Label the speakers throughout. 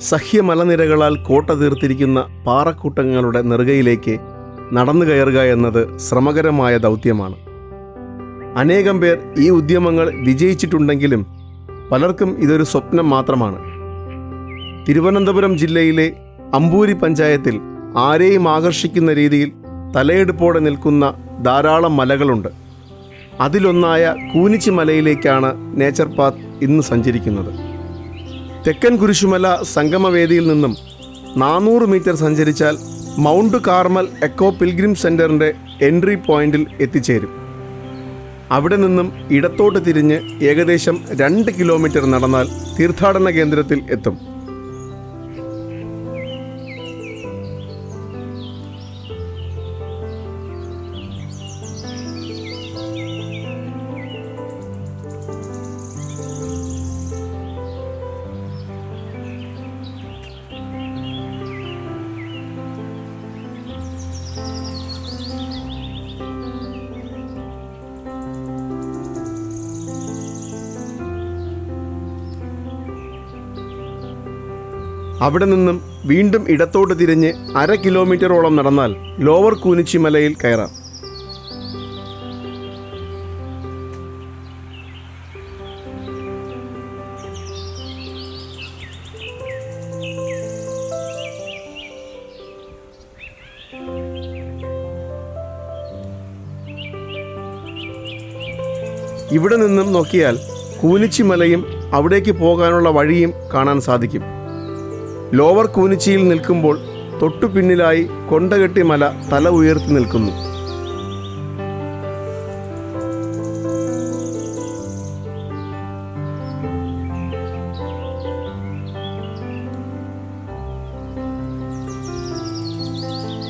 Speaker 1: സഹ്യമലനിരകളാൽ കോട്ട തീർത്തിരിക്കുന്ന പാറക്കൂട്ടങ്ങളുടെ നെറുകയിലേക്ക് നടന്നു കയറുക എന്നത് ശ്രമകരമായ ദൗത്യമാണ്. അനേകം പേർ ഈ ഉദ്യമങ്ങൾ വിജയിച്ചിട്ടുണ്ടെങ്കിലും പലർക്കും ഇതൊരു സ്വപ്നം മാത്രമാണ്. തിരുവനന്തപുരം ജില്ലയിലെ അമ്പൂരി പഞ്ചായത്തിൽ ആരെയും ആകർഷിക്കുന്ന രീതിയിൽ തലയെടുപ്പോടെ നിൽക്കുന്ന ധാരാളം മലകളുണ്ട്. അതിലൊന്നായ കൂനിച്ചി മലയിലേക്കാണ് നേച്ചർ പാത്ത് ഇന്ന് സഞ്ചരിക്കുന്നത്. തെക്കൻ കുരിശുമല സംഗമവേദിയിൽ നിന്നും നാനൂറ് മീറ്റർ സഞ്ചരിച്ചാൽ മൗണ്ട് കാർമൽ എക്കോ പിൽഗ്രിം സെന്ററിന്റെ എൻട്രി പോയിന്റിൽ എത്തിച്ചേരും. അവിടെ നിന്നും ഇടത്തോട്ട് തിരിഞ്ഞ് ഏകദേശം രണ്ട് കിലോമീറ്റർ നടന്നാൽ തീർത്ഥാടന കേന്ദ്രത്തിൽ എത്തും. അവിടെ നിന്നും വീണ്ടും ഇടത്തോട്ട് തിരിഞ്ഞ് അര കിലോമീറ്ററോളം നടന്നാൽ ലോവർ കൂനിച്ചി മലയിൽ കയറാം. ഇവിടെ നിന്നും നോക്കിയാൽ കൂനിച്ചി മലയും അവിടേക്ക് പോകാനുള്ള വഴിയും കാണാൻ സാധിക്കും. ലോവർ കൂനിച്ചിയിൽ നിൽക്കുമ്പോൾ തൊട്ടു പിന്നിലായി കൊണ്ടകെട്ടി മല തല ഉയർത്തി നിൽക്കുന്നു.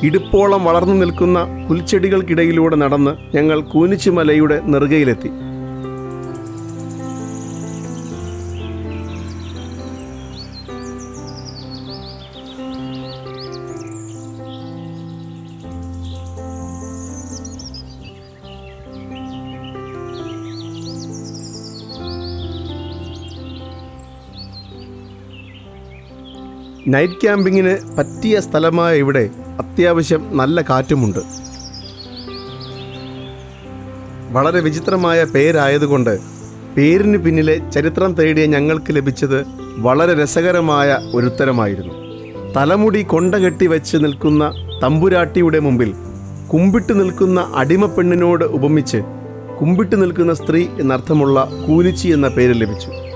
Speaker 1: ഇടുപ്പോളം വളർന്നു നിൽക്കുന്ന പുൽച്ചെടികൾക്കിടയിലൂടെ നടന്ന് ഞങ്ങൾ കൂനിച്ചുമലയുടെ നെറുകയിലെത്തി. നൈറ്റ് ക്യാമ്പിങ്ങിന് പറ്റിയ സ്ഥലമായ ഇവിടെ അത്യാവശ്യം നല്ല കാറ്റുമുണ്ട്. വളരെ വിചിത്രമായ പേരായതുകൊണ്ട് പേരിന് പിന്നിലെ ചരിത്രം തേടിയ ഞങ്ങൾക്ക് ലഭിച്ചത് വളരെ രസകരമായ ഒരുത്തരമായിരുന്നു. തലമുടി കൊണ്ടകെട്ടി വെച്ച് നിൽക്കുന്ന തമ്പുരാട്ടിയുടെ മുമ്പിൽ കുമ്പിട്ട് നിൽക്കുന്ന അടിമപ്പെണ്ണിനോട് ഉപമിച്ച് കുമ്പിട്ട് നിൽക്കുന്ന സ്ത്രീ എന്നർത്ഥമുള്ള കൂലിച്ചി എന്ന പേര് ലഭിച്ചു.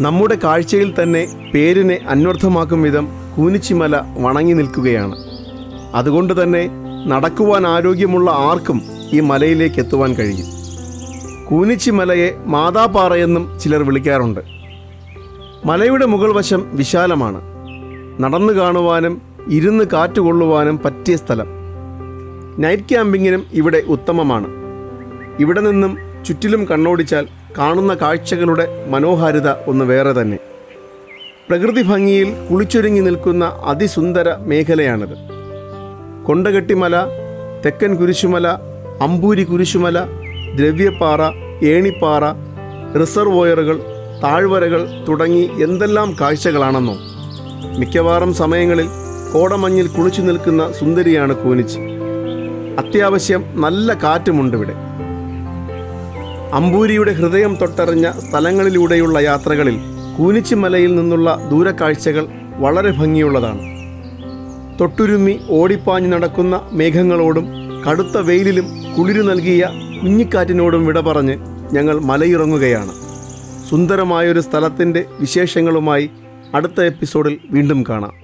Speaker 1: നമ്മുടെ കാഴ്ചയിൽ തന്നെ പേരിനെ അന്വർത്ഥമാക്കും വിധം കൂനിച്ചിമല വണങ്ങി നിൽക്കുകയാണ്. അതുകൊണ്ട് തന്നെ നടക്കുവാൻ ആരോഗ്യമുള്ള ആർക്കും ഈ മലയിലേക്ക് എത്തുവാൻ കഴിയും. കൂനിച്ചിമലയെ മാതാപ്പാറയെന്നും ചിലർ വിളിക്കാറുണ്ട്. മലയുടെ മുകൾ വശം വിശാലമാണ്. നടന്നു കാണുവാനും ഇരുന്ന് കാറ്റുകൊള്ളുവാനും പറ്റിയ സ്ഥലം. നൈറ്റ് ക്യാമ്പിങ്ങിനും ഇവിടെ ഉത്തമമാണ്. ഇവിടെ നിന്നും ചുറ്റിലും കണ്ണോടിച്ചാൽ കാണുന്ന കാഴ്ചകളുടെ മനോഹാരിത ഒന്ന് വേറെ തന്നെ. പ്രകൃതി ഭംഗിയിൽ കുളിച്ചൊരുങ്ങി നിൽക്കുന്ന അതിസുന്ദര മേഖലയാണിത്. കൊണ്ടകെട്ടിമല തെക്കൻ കുരിശുമല അമ്പൂരി കുരിശുമല ദ്രവ്യപ്പാറ ഏണിപ്പാറ റിസർവോയറുകൾ താഴ്വരകൾ തുടങ്ങി എന്തെല്ലാം കാഴ്ചകളാണെന്നോ. മിക്കവാറും സമയങ്ങളിൽ കോടമഞ്ഞിൽ കുളിച്ചു നിൽക്കുന്ന സുന്ദരിയാണ് കൂനിച്ച്. അത്യാവശ്യം നല്ല കാറ്റുമുണ്ടിവിടെ. അമ്പൂരിയുടെ ഹൃദയം തൊട്ടറിഞ്ഞ സ്ഥലങ്ങളിലൂടെയുള്ള യാത്രകളിൽ കൂനിച്ചിമലയിൽ നിന്നുള്ള ദൂരക്കാഴ്ചകൾ വളരെ ഭംഗിയുള്ളതാണ്. തൊട്ടുരുമ്മി ഓടിപ്പാഞ്ഞു നടക്കുന്ന മേഘങ്ങളോടും കടുത്ത വെയിലിലും കുളിരു നൽകിയ കുഞ്ഞിക്കാറ്റിനോടും വിട പറഞ്ഞ് ഞങ്ങൾ മലയിറങ്ങുകയാണ്. സുന്ദരമായൊരു സ്ഥലത്തിന്റെ വിശേഷങ്ങളുമായി അടുത്ത എപ്പിസോഡിൽ വീണ്ടും കാണാം.